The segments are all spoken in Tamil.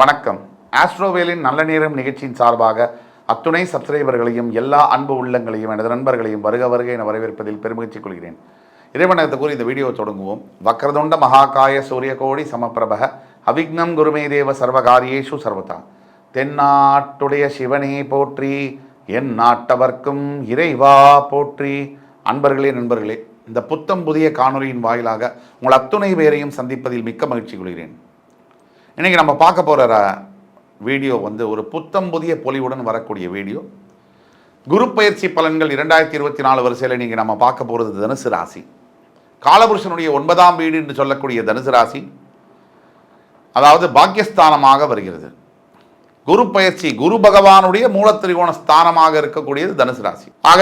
வணக்கம். ஆஸ்ட்ரோவேலின் நல்ல நேரம் நிகழ்ச்சியின் சார்பாக அத்துணை சப்ஸ்கிரைபர்களையும் எல்லா அன்பு உள்ளங்களையும் எனது நண்பர்களையும் வருக வருக என வரவேற்பதில் பெருமகிழ்ச்சி கொள்கிறேன். இறைவனத்தை கூறி இந்த வீடியோ தொடங்குவோம். வக்ரதுண்ட மகாகாய சூரிய கோடி சமப்பிரபக அவிக்னம் குருமே தேவ சர்வகாரியேஷு சர்வதா. தென்னாட்டுடைய சிவனே போற்றி என் நாட்டவர்க்கும் இறைவா போற்றி. அன்பர்களே நண்பர்களே இந்த புத்தம் புதிய காணொலியின் வாயிலாக உங்கள் அத்துணை பேரையும் சந்திப்பதில் மிக்க மகிழ்ச்சி கொள்கிறேன். இன்றைக்கி நம்ம பார்க்க போகிற வீடியோ வந்து ஒரு புத்தம் புதிய பொலிவுடன் வரக்கூடிய வீடியோ. குரு பயிற்சி பலன்கள் இரண்டாயிரத்தி இருபத்தி நாலு வரிசையில் நீங்கள் நம்ம பார்க்க போகிறது தனுசு ராசி. காலபுருஷனுடைய ஒன்பதாம் வீடு என்று சொல்லக்கூடிய தனுசு ராசி. அதாவது பாக்கியஸ்தானமாக வருகிறது. குரு பயிற்சி குரு பகவானுடைய மூலத்திரிகோண ஸ்தானமாக இருக்கக்கூடியது தனுசு ராசி. ஆக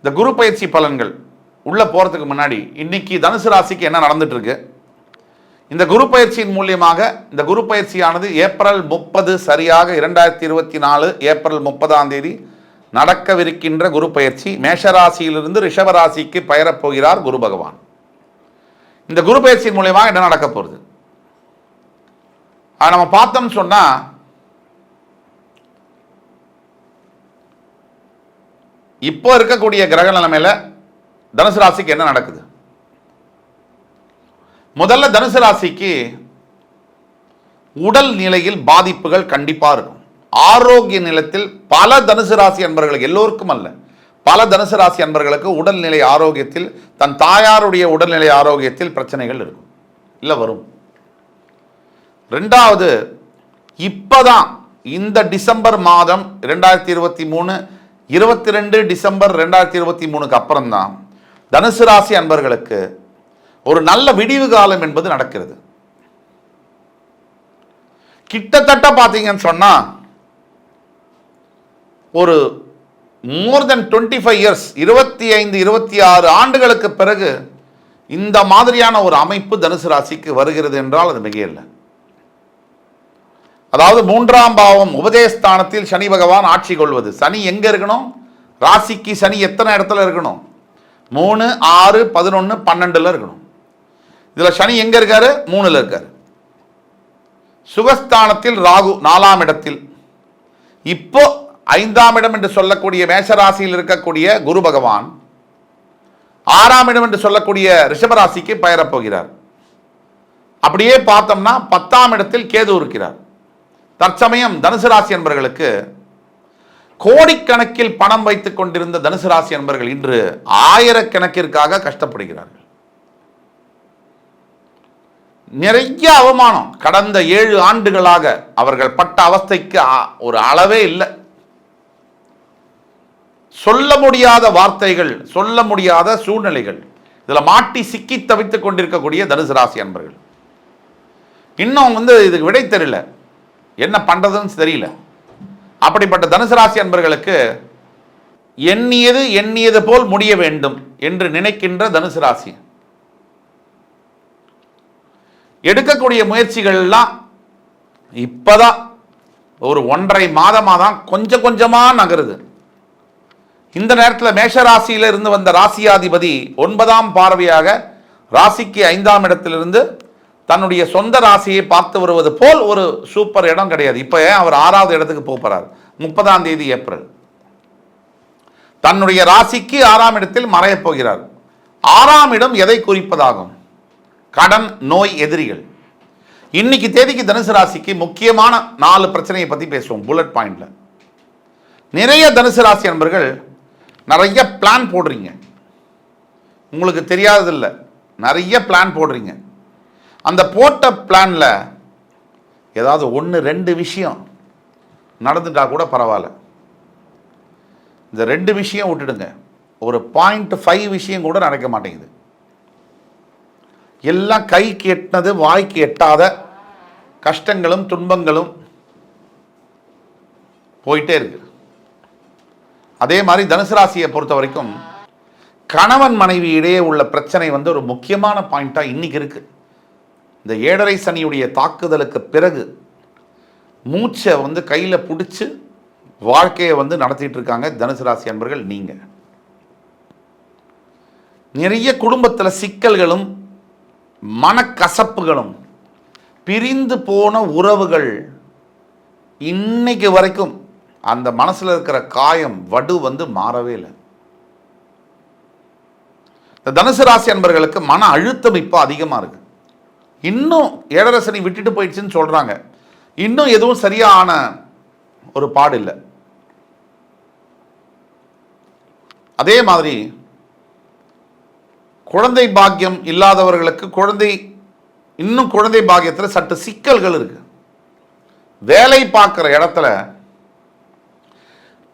இந்த குரு பயிற்சி பலன்கள் உள்ளே போகிறதுக்கு முன்னாடி இன்னைக்கு தனுசு ராசிக்கு என்ன நடந்துட்டு இருக்கு? இந்த குரு பயிற்சியின் மூலியமாக இந்த குரு பயிற்சியானது ஏப்ரல் முப்பது சரியாக இரண்டாயிரத்தி இருபத்தி நாலு ஏப்ரல் முப்பதாம் தேதி நடக்கவிருக்கின்ற குரு பயிற்சி. மேஷராசியிலிருந்து ரிஷபராசிக்கு பெயரப் போகிறார் குரு பகவான். இந்த குரு பயிற்சியின் மூலியமாக என்ன நடக்க போகிறது அதை நம்ம பார்த்தோம்னு சொன்னால் இப்போ இருக்கக்கூடிய கிரக நிலைமையில் தனுசு ராசிக்கு என்ன நடக்குது? முதல்ல தனுசு ராசிக்கு உடல் நிலையில் பாதிப்புகள் கண்டிப்பாக இருக்கும். ஆரோக்கிய நிலத்தில் பல தனுசு ராசி அன்பர்களுக்கு எல்லோருக்கும் அல்ல. பல தனுசு ராசி அன்பர்களுக்கு உடல்நிலை ஆரோக்கியத்தில் தன் தாயாருடைய உடல்நிலை ஆரோக்கியத்தில் பிரச்சனைகள் இருக்கும். இல்லை வரும். ரெண்டாவது இப்போதான் இந்த டிசம்பர் மாதம் ரெண்டாயிரத்தி இருபத்தி மூணு இருபத்தி ரெண்டு டிசம்பர் ரெண்டாயிரத்தி இருபத்தி மூணுக்கு அப்புறம்தான் தனுசு ராசி அன்பர்களுக்கு ஒரு நல்ல விடிவு காலம் என்பது நடக்கிறது. கிட்டத்தட்ட பார்த்தீங்கன்னு சொன்னா ஒரு more than twenty five years இருபத்தி ஐந்து இருபத்தி ஆறு ஆண்டுகளுக்கு பிறகு இந்த மாதிரியான ஒரு அமைப்பு தனுசு ராசிக்கு வருகிறது என்றால் அது மிகையில்லை. அதாவது மூன்றாம் பாவம் உபதேஸ்தானத்தில் சனி பகவான் ஆட்சி கொள்வது. சனி எங்க இருக்கணும்? ராசிக்கு சனி எத்தனை இடத்துல இருக்கணும்? மூணு ஆறு பதினொன்று பன்னெண்டுல இருக்கணும். இதுல சனி எங்க இருக்காரு? மூணுல இருக்காரு. சுகஸ்தானத்தில் ராகு நாலாம் இடத்தில். இப்போ ஐந்தாம் இடம் என்று சொல்லக்கூடிய மேஷராசியில் இருக்கக்கூடிய குரு பகவான் ஆறாம் இடம் என்று சொல்லக்கூடிய ரிஷபராசிக்கு பெயரப் போகிறார் அப்படியே பார்த்தோம்னா பத்தாம் இடத்தில் கேது இருக்கிறார். தற்சமயம் தனுசு ராசி என்பவர்களுக்கு கோடிக்கணக்கில் பணம் வைத்துக் கொண்டிருந்த தனுசு ராசி என்பவர்கள் இன்று ஆயிரக்கணக்கிற்காக கஷ்டப்படுகிறார்கள். நிறைய அவமானம். கடந்த ஏழு ஆண்டுகளாக அவர்கள் பட்ட அவஸ்தைக்கு அ- ஒரு அளவே இல்லை. சொல்ல முடியாத வார்த்தைகள் சொல்ல முடியாத சூழ்நிலைகள் இதில் மாட்டி சிக்கி தவித்துக் கொண்டிருக்கக்கூடிய தனுசு ராசி அன்பர்கள். இன்னும் வந்து இதுக்கு விடை தெரியல. என்ன பண்றதுன்னு தெரியல. அப்படிப்பட்ட தனுசு ராசி அன்பர்களுக்கு எண்ணியது எண்ணியது போல் முடிய வேண்டும் என்று நினைக்கின்ற தனுசு ராசி. எடுக்கக்கூடிய முயற்சிகள்லாம் இப்போதான் ஒரு ஒன்றரை மாதமாக தான் கொஞ்சம் கொஞ்சமாக நகருது. இந்த நேரத்தில் மேஷராசியில இருந்து வந்த ராசியாதிபதி ஒன்பதாம் பார்வையாக ராசிக்கு ஐந்தாம் இடத்திலிருந்து தன்னுடைய சொந்த ராசியை பார்த்து வருவது போல் ஒரு சூப்பர் இடம் கிடையாது. இப்போ அவர் ஆறாவது இடத்துக்கு போகிறார் முப்பதாம் தேதி ஏப்ரல். தன்னுடைய ராசிக்கு ஆறாம் இடத்தில் மறையப் போகிறார். ஆறாம் இடம் எதை குறிப்பதாகும்? கடன் நோய் எதிரிகள். இன்னைக்கு தேதிக்கு தனுசு ராசிக்கு முக்கியமான நாலு பிரச்சனையை பற்றி பேசுவோம் புல்லட் பாயிண்டில் நிறைய தனுசு ராசி நண்பர்கள் நிறைய பிளான் போடுறீங்க. உங்களுக்கு தெரியாததில்ல நிறைய பிளான் போடுறீங்க. அந்த போட்ட பிளானில் ஏதாவது ஒன்று ரெண்டு விஷயம் நடந்துட்டா கூட பரவாயில்ல. இந்த ரெண்டு விஷயம் விட்டுடுங்க. ஒரு பாயிண்ட் ஃபைவ் விஷயம் கூட நடக்க மாட்டேங்குது. எல்லாம் கைக்கு எட்டினது வாய்க்கு எட்டாத கஷ்டங்களும் துன்பங்களும் போயிட்டே இருக்கு அதே மாதிரி தனுசு ராசியை பொறுத்த வரைக்கும் கணவன் மனைவி இடையே உள்ள பிரச்சனை வந்து ஒரு முக்கியமான பாயிண்ட்டாக இன்னைக்கு இருக்கு. இந்த ஏழரை சனியுடைய தாக்குதலுக்கு பிறகு மூச்சை வந்து கையில் பிடிச்சி வாழ்க்கையை வந்து நடத்திட்டு இருக்காங்க தனுசு ராசி அன்பர்கள் நீங்கள் நிறைய குடும்பத்தில் சிக்கல்களும் மனக்கசப்புகளும் பிரிந்து போன உறவுகள் இன்னைக்கு வரைக்கும் அந்த மனசில் இருக்கிற காயம் வடு வந்து மாறவே இல்லை. இந்த தனுசு ராசி அன்பர்களுக்கு மன அழுத்தம் இப்போ அதிகமாக இருக்கு. இன்னும் ஏழரசனை விட்டுட்டு போயிடுச்சுன்னு சொல்கிறாங்க இன்னும் எதுவும் சரியான ஒரு பாடு இல்லை. அதே மாதிரி குழந்தை பாக்கியம் இல்லாதவர்களுக்கு குழந்தை இன்னும் குழந்தை பாக்கியத்தில் சற்று சிக்கல்கள் இருக்கு. வேலை பார்க்குற இடத்துல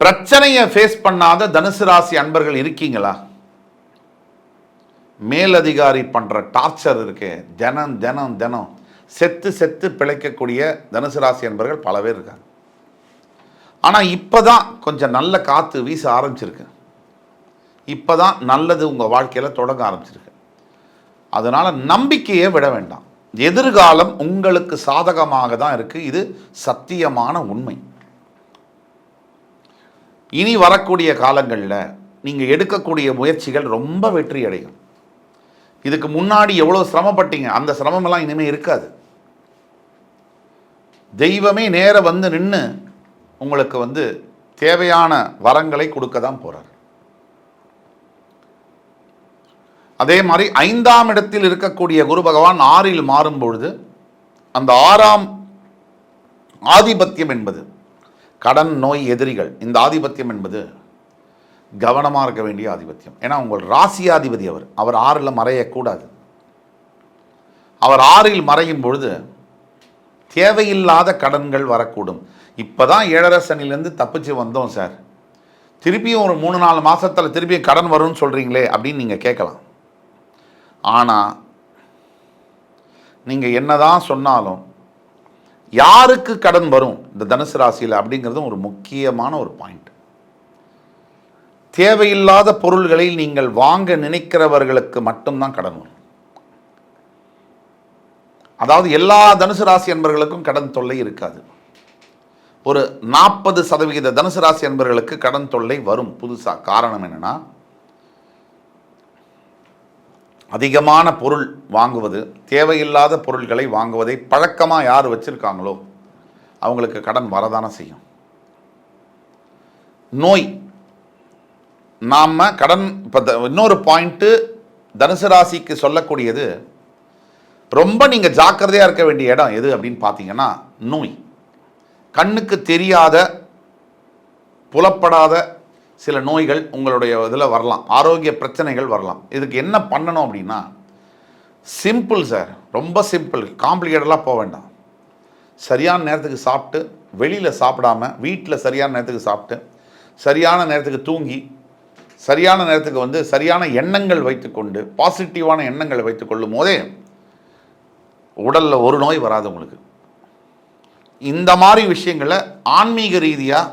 பிரச்சனையை ஃபேஸ் பண்ணாத தனுசு ராசி அன்பர்கள் இருக்கீங்களா? மேலதிகாரி பண்ற டார்ச்சர் இருக்கே. தினம் தினம் தினம் செத்து செத்து பிழைக்கக்கூடிய தனுசு ராசி அன்பர்கள் பல பேர் இருக்காங்க. ஆனால் இப்போதான் கொஞ்சம் நல்ல காற்று வீச ஆரம்பிச்சிருக்கு. இப்போ தான் நல்லது உங்கள் வாழ்க்கையில் தொடங்க ஆரம்பிச்சிருக்கு. அதனால் நம்பிக்கையை விட வேண்டாம். எதிர்காலம் உங்களுக்கு சாதகமாக தான் இருக்குது இது சத்தியமான உண்மை. இனி வரக்கூடிய காலங்களில் நீங்கள் எடுக்கக்கூடிய முயற்சிகள் ரொம்ப வெற்றி அடையும். இதுக்கு முன்னாடி எவ்வளோ சிரமப்பட்டீங்க? அந்த சிரமமெல்லாம் இனிமேல் இருக்காது. தெய்வமே நேர வந்து நின்று உங்களுக்கு வந்து தேவையான வரங்களை கொடுக்க தான் போகிறார் அதே மாதிரி ஐந்தாம் இடத்தில் இருக்கக்கூடிய குரு பகவான் ஆறில் மாறும் பொழுது அந்த ஆறாம் ஆதிபத்தியம் என்பது கடன் நோய் எதிரிகள் இந்த ஆதிபத்தியம் என்பது கவனமாக இருக்க வேண்டிய ஆதிபத்தியம். ஏன்னா உங்கள் ராசியாதிபதி அவர். அவர் ஆறில் மறையக்கூடாது. அவர் ஆறில் மறையும் பொழுது தேவையில்லாத கடன்கள் வரக்கூடும். இப்போ தான் ஏழரை சனிலேருந்து தப்பிச்சு வந்தோம் சார். திருப்பியும் ஒரு மூணு நாலு மாதத்தில் திருப்பியும் கடன் வரும்னு சொல்கிறீங்களே அப்படின்னு நீங்கள் கேட்கலாம். ஆனால் நீங்கள் என்னதான் சொன்னாலும் யாருக்கு கடன் வரும் இந்த தனுசு ராசியில் அப்படிங்கிறதும் ஒரு முக்கியமான ஒரு பாயிண்ட் தேவையில்லாத பொருள்களை நீங்கள் வாங்க நினைக்கிறவர்களுக்கு மட்டும்தான் கடன் வரும். அதாவது எல்லா தனுசு ராசி அன்பர்களுக்கும் கடன் தொல்லை இருக்காது. ஒரு நாற்பது சதவிகித தனுசு ராசி அன்பர்களுக்கு கடன் தொல்லை வரும். புதுசாக காரணம் என்னன்னா அதிகமான பொருள் வாங்குவது தேவையில்லாத பொருள்களை வாங்குவதை பழக்கமாக யார் வச்சுருக்காங்களோ அவங்களுக்கு கடன் வரதானே செய்யும். நோய். நாம் கடன் இப்போ இன்னொரு பாயிண்ட்டு தனுசு ராசிக்கு சொல்லக்கூடியது ரொம்ப நீங்கள் ஜாக்கிரதையாக இருக்க வேண்டிய இடம் எது அப்படின்னு பார்த்தீங்கன்னா நோய். கண்ணுக்கு தெரியாத புலப்படாத சில நோய்கள் உங்களுடைய இதில் வரலாம். ஆரோக்கிய பிரச்சனைகள் வரலாம். இதுக்கு என்ன பண்ணணும் அப்படின்னா சிம்பிள் சார் ரொம்ப சிம்பிள் காம்ப்ளிகேட்டடாக போக வேண்டாம். சரியான நேரத்துக்கு சாப்பிட்டு வெளியில் சாப்பிடாம வீட்டில் சரியான நேரத்துக்கு சாப்பிட்டு சரியான நேரத்துக்கு தூங்கி சரியான நேரத்துக்கு வந்து சரியான எண்ணங்கள் வைத்துக்கொண்டு பாசிட்டிவான எண்ணங்களை வைத்துக்கொள்ளும் போதே உடலில் ஒரு நோய் வராது உங்களுக்கு. இந்த மாதிரி விஷயங்களை ஆன்மீக ரீதியாக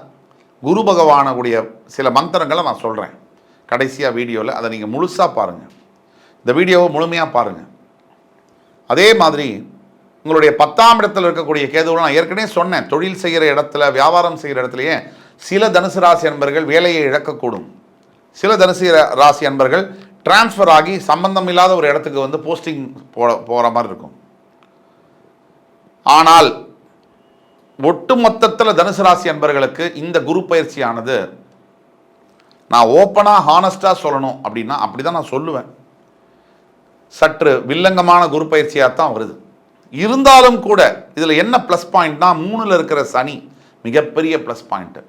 குரு பகவானுடைய சில மந்திரங்களை நான் சொல்கிறேன் கடைசியாக வீடியோவில் அதை நீங்கள் முழுசாக பாருங்கள் இந்த வீடியோவை முழுமையாக பாருங்கள் அதே மாதிரி உங்களுடைய பத்தாம் இடத்துல இருக்கக்கூடிய கேதுவில் நான் ஏற்கனவே சொன்னேன் தொழில் செய்கிற இடத்துல வியாபாரம் செய்கிற இடத்துலையே சில தனுசு ராசி அன்பர்கள் வேலையை இழக்கக்கூடும். சில தனுசு ராசி அன்பர்கள் டிரான்ஸ்ஃபர் ஆகி சம்பந்தம் இல்லாத ஒரு இடத்துக்கு வந்து போஸ்டிங் போ போகிற மாதிரி இருக்கும். ஆனால் ஒட்டுமொத்தத்தில் தனுசு ராசி அன்பர்களுக்கு இந்த குரு பயிற்சியானது நான் ஓப்பனாக ஹானஸ்டாக சொல்லணும் அப்படின்னா அப்படி தான் நான் சொல்லுவேன். சற்று வில்லங்கமான குரு பயிற்சியாக தான் வருது. இருந்தாலும் கூட இதில் என்ன ப்ளஸ் பாயிண்ட்னா மூணில் இருக்கிற சனி மிகப்பெரிய ப்ளஸ் பாயிண்ட்டு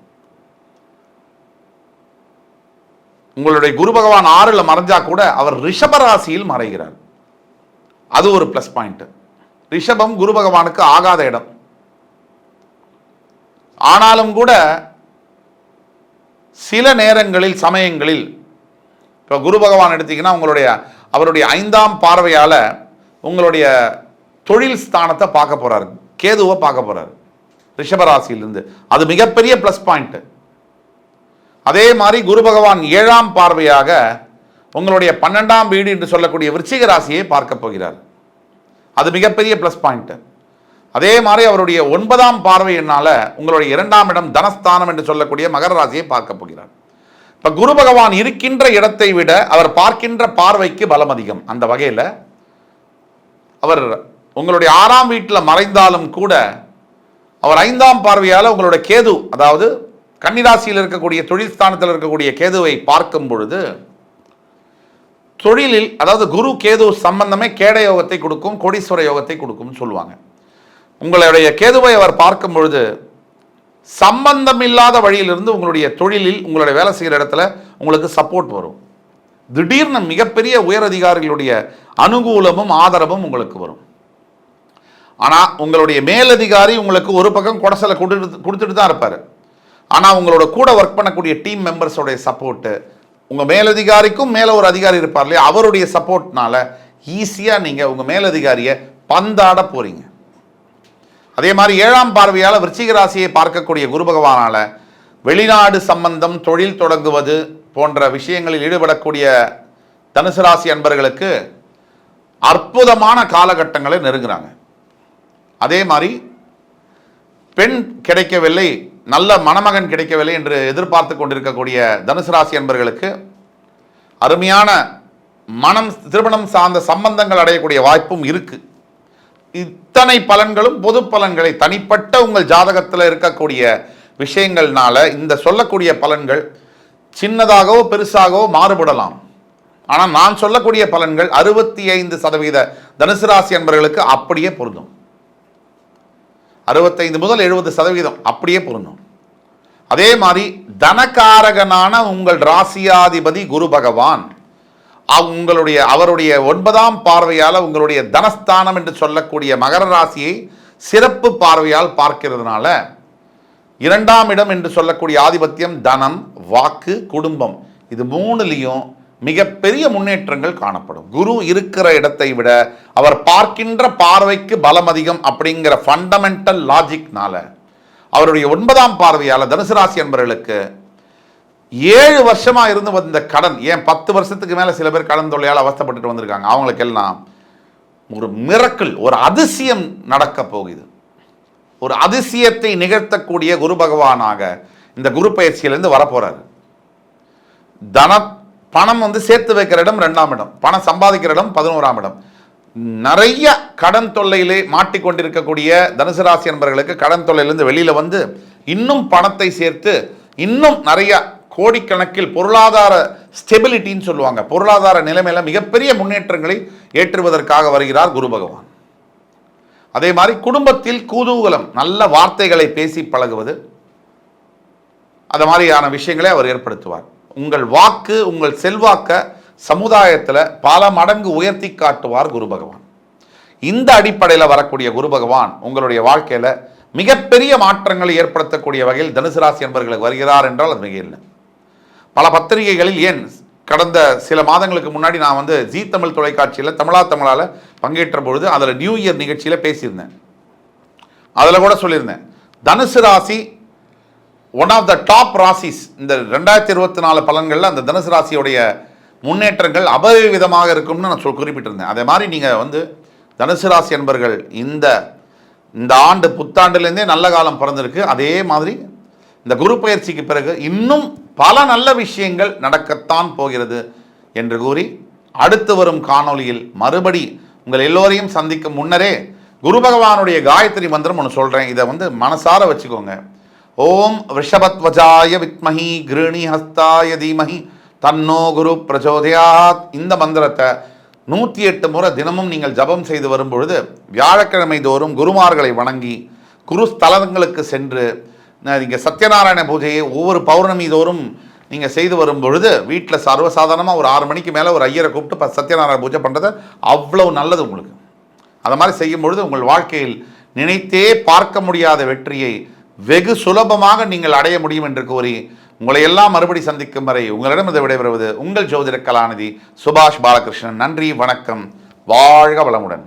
உங்களுடைய குரு பகவான் ஆறில் மறைஞ்சா கூட அவர் ரிஷபராசியில் மறைகிறார். அது ஒரு ப்ளஸ் பாயிண்ட்டு ரிஷபம் குரு பகவானுக்கு ஆகாத இடம். ஆனாலும் கூட சில நேரங்களில் சமயங்களில் இப்போ குரு பகவான் எடுத்தீங்கன்னா உங்களுடைய அவருடைய ஐந்தாம் பார்வையால் உங்களுடைய தொழில் ஸ்தானத்தை பார்க்க போகிறாரு கேதுவை பார்க்க போகிறாரு ரிஷபராசியிலிருந்து. அது மிகப்பெரிய ப்ளஸ் பாயிண்ட்டு அதே மாதிரி குரு பகவான் ஏழாம் பார்வையாக உங்களுடைய பன்னெண்டாம் வீடு என்று சொல்லக்கூடிய விருச்சிக ராசியை பார்க்க போகிறார். அது மிகப்பெரிய ப்ளஸ் பாயிண்ட்டு அதே மாதிரி அவருடைய ஒன்பதாம் பார்வையினால உங்களுடைய இரண்டாம் இடம் தனஸ்தானம் என்று சொல்லக்கூடிய மகர ராசியை பார்க்க போகிறார். இப்ப குரு பகவான் இருக்கின்ற இடத்தை விட அவர் பார்க்கின்ற பார்வைக்கு பலம் அதிகம். அந்த வகையில் அவர் உங்களுடைய ஆறாம் வீட்டில் மறைந்தாலும் கூட அவர் ஐந்தாம் பார்வையால் உங்களுடைய கேது அதாவது கன்னிராசியில் இருக்கக்கூடிய தொழில் ஸ்தானத்தில் இருக்கக்கூடிய கேதுவை பார்க்கும் பொழுது தொழிலில் அதாவது குரு கேது சம்பந்தமே கேட யோகத்தை கொடுக்கும் கோடீஸ்வர யோகத்தை கொடுக்கும்னு சொல்லுவாங்க. உங்களுடைய கேதுவை அவர் பார்க்கும் பொழுது சம்பந்தம் இல்லாத வழியிலிருந்து உங்களுடைய தொழிலில் உங்களுடைய வேலை செய்கிற இடத்துல உங்களுக்கு சப்போர்ட் வரும். திடீர்னு மிகப்பெரிய உயர் அதிகாரிகளுடைய அனுகூலமும் ஆதரவும் உங்களுக்கு வரும். ஆனால் உங்களுடைய மேலதிகாரி உங்களுக்கு ஒரு பக்கம் குடசலை கொடுத்து கொடுத்துட்டு தான் இருப்பார். ஆனால் உங்களோட கூட ஒர்க் பண்ணக்கூடிய டீம் மெம்பர்ஸோடைய சப்போர்ட்டு உங்கள் மேலதிகாரிக்கும் மேலே ஒரு அதிகாரி இருப்பார் இல்லையா? அவருடைய சப்போர்ட்னால ஈஸியாக நீங்கள் உங்கள் மேலதிகாரியை பந்தாட போகிறீங்க அதே மாதிரி ஏழாம் பார்வையால் விருச்சிக ராசியை பார்க்கக்கூடிய குரு பகவானால் வெளிநாடு சம்பந்தம் தொழில் தொடங்குவது போன்ற விஷயங்களில் ஈடுபடக்கூடிய தனுசு ராசி அன்பர்களுக்கு அற்புதமான காலகட்டங்களை நெருங்குறாங்க. அதே மாதிரி பெண் கிடைக்கவில்லை நல்ல மணமகன் கிடைக்கவில்லை என்று எதிர்பார்த்து கொண்டிருக்கக்கூடிய தனுசு ராசி அன்பர்களுக்கு அருமையான மனம் திருமணம் சார்ந்த சம்பந்தங்கள் அடையக்கூடிய வாய்ப்பும் இருக்குது இத்தனை பலன்களும் பொது பலன்களை தனிப்பட்ட உங்கள் ஜாதகத்தில் இருக்கக்கூடிய விஷயங்கள்னால இந்த சொல்லக்கூடிய பலன்கள் சின்னதாகவோ பெருசாகவோ மாறுபடலாம். ஆனால் நான் சொல்லக்கூடிய பலன்கள் அறுபத்தி ஐந்து சதவீத தனுசு ராசி என்பவர்களுக்கு அப்படியே பொருந்தும். அறுபத்தைந்து முதல் எழுபது சதவீதம் அப்படியே பொருந்தும். அதே மாதிரி தனகாரகனான உங்கள் ராசியாதிபதி குரு பகவான். உங்களுடைய அவருடைய ஒன்பதாம் பார்வையால் உங்களுடைய தனஸ்தானம் என்று சொல்லக்கூடிய மகர ராசியை சிறப்பு பார்வையால் பார்க்கிறதுனால இரண்டாம் இடம் என்று சொல்லக்கூடிய ஆதிபத்தியம் தனம் வாக்கு குடும்பம். இது மூணுலேயும் மிகப்பெரிய முன்னேற்றங்கள் காணப்படும். குரு இருக்கிற இடத்தை விட அவர் பார்க்கின்ற பார்வைக்கு பலம் அதிகம் அப்படிங்கிற ஃபண்டமெண்டல் லாஜிக்னால அவருடைய ஒன்பதாம் பார்வையால் தனுசு ராசி என்பவர்களுக்கு ஏழு வருஷமாக இருந்து வந்த கடன் ஏன் பத்து வருஷத்துக்கு மேலே சில பேர் கடன் தொல்லையால் அவஸ்தப்பட்டுட்டு வந்திருக்காங்க. அவங்களுக்கெல்லாம் ஒரு மிரக்கல் ஒரு அதிசயம் நடக்க போகுது. ஒரு அதிசயத்தை நிகழ்த்தக்கூடிய குரு பகவானாக இந்த குரு பயிற்சியிலேருந்து வரப்போகிறார் தன பணம் வந்து சேர்த்து வைக்கிற இடம் ரெண்டாம் இடம். பணம் சம்பாதிக்கிற இடம் பதினோராம் இடம். நிறைய கடன் தொல்லையிலே மாட்டிக்கொண்டிருக்கக்கூடிய தனுசு ராசி என்பவர்களுக்கு கடன் தொல்லையிலேருந்து வெளியில் வந்து இன்னும் பணத்தை சேர்த்து இன்னும் நிறைய கோடிக்கணக்கில் பொருளாதார ஸ்டெபிலிட்டின்னு சொல்லுவாங்க. பொருளாதார நிலைமையில மிகப்பெரிய முன்னேற்றங்களை ஏற்றுவதற்காக வருகிறார் குரு பகவான். அதே மாதிரி குடும்பத்தில் கூதூகலம் நல்ல வார்த்தைகளை பேசி பழகுவது அது மாதிரியான விஷயங்களை அவர் ஏற்படுத்துவார். உங்கள் வாக்கு உங்கள் செல்வாக்க சமுதாயத்தில் பல மடங்கு உயர்த்தி காட்டுவார் குரு பகவான். இந்த அடிப்படையில் வரக்கூடிய குரு பகவான் உங்களுடைய வாழ்க்கையில் மிகப்பெரிய மாற்றங்களை ஏற்படுத்தக்கூடிய வகையில் தனுசு ராசி என்பவர்களுக்கு வருகிறார் என்றால் அது மிக இல்லை. பல பத்திரிகைகளில் ஏன் கடந்த சில மாதங்களுக்கு முன்னாடி நான் வந்து ஜீ தமிழ் தொலைக்காட்சியில் தமிழா தமிழால் பங்கேற்ற பொழுது அதில் நியூ இயர் நிகழ்ச்சியில் பேசியிருந்தேன். அதில் கூட சொல்லியிருந்தேன். தனுசு ராசி ஒன் ஆஃப் த டாப் ராசிஸ் இந்த ரெண்டாயிரத்தி இருபத்தி நாலு பலன்களில் அந்த தனுசு ராசியுடைய முன்னேற்றங்கள் அபரிவிதமாக இருக்கும்னு நான் சொல் குறிப்பிட்டிருந்தேன். அதே மாதிரி நீங்கள் வந்து தனுசு ராசி என்பர்கள் இந்த இந்த ஆண்டு புத்தாண்டுலேருந்தே நல்ல காலம் பிறந்திருக்கு. அதே மாதிரி இந்த குரு பயிற்சிக்கு பிறகு இன்னும் பல நல்ல விஷயங்கள் நடக்கத்தான் போகிறது என்று கூறி அடுத்து வரும் காணொளியில் மறுபடி உங்கள் எல்லோரையும் சந்திக்கும் முன்னரே குரு பகவானுடைய காயத்ரி மந்திரம் ஒன்று சொல்கிறேன் இதை வந்து மனசார வச்சுக்கோங்க. ஓம் ரிஷபத்வஜாய வித்மஹி கிருணி ஹஸ்தாய தீமஹி தன்னோ குரு பிரச்சோதயாத். இந்த மந்திரத்தை நூற்றி எட்டு முறை தினமும் நீங்கள் ஜபம் செய்து வரும்பொழுது வியாழக்கிழமை தோறும் குருமார்களை வணங்கி குரு ஸ்தலங்களுக்கு சென்று நீங்கள் சத்யநாராயண பூஜையை ஒவ்வொரு பௌர்ணமி தோறும் நீங்கள் செய்து வரும் பொழுது வீட்டில் சர்வசாதாரணமாக ஒரு ஆறு மணிக்கு மேலே ஒரு ஐயரை கூப்பிட்டு இப்போ சத்யநாராயண பூஜை பண்ணுறது அவ்வளவு நல்லது உங்களுக்கு. அதை மாதிரி செய்யும் பொழுது உங்கள் வாழ்க்கையில் நினைத்தே பார்க்க முடியாத வெற்றியை வெகு சுலபமாக நீங்கள் அடைய முடியும் என்று கூறி உங்களை எல்லாம் மறுபடி சந்திக்கும் வரை உங்களிடம் இதை விடைபெறுவது உங்கள் ஜோதிட கலாநிதி சுபாஷ் பாலகிருஷ்ணன். நன்றி வணக்கம். வாழ்க வளமுடன்.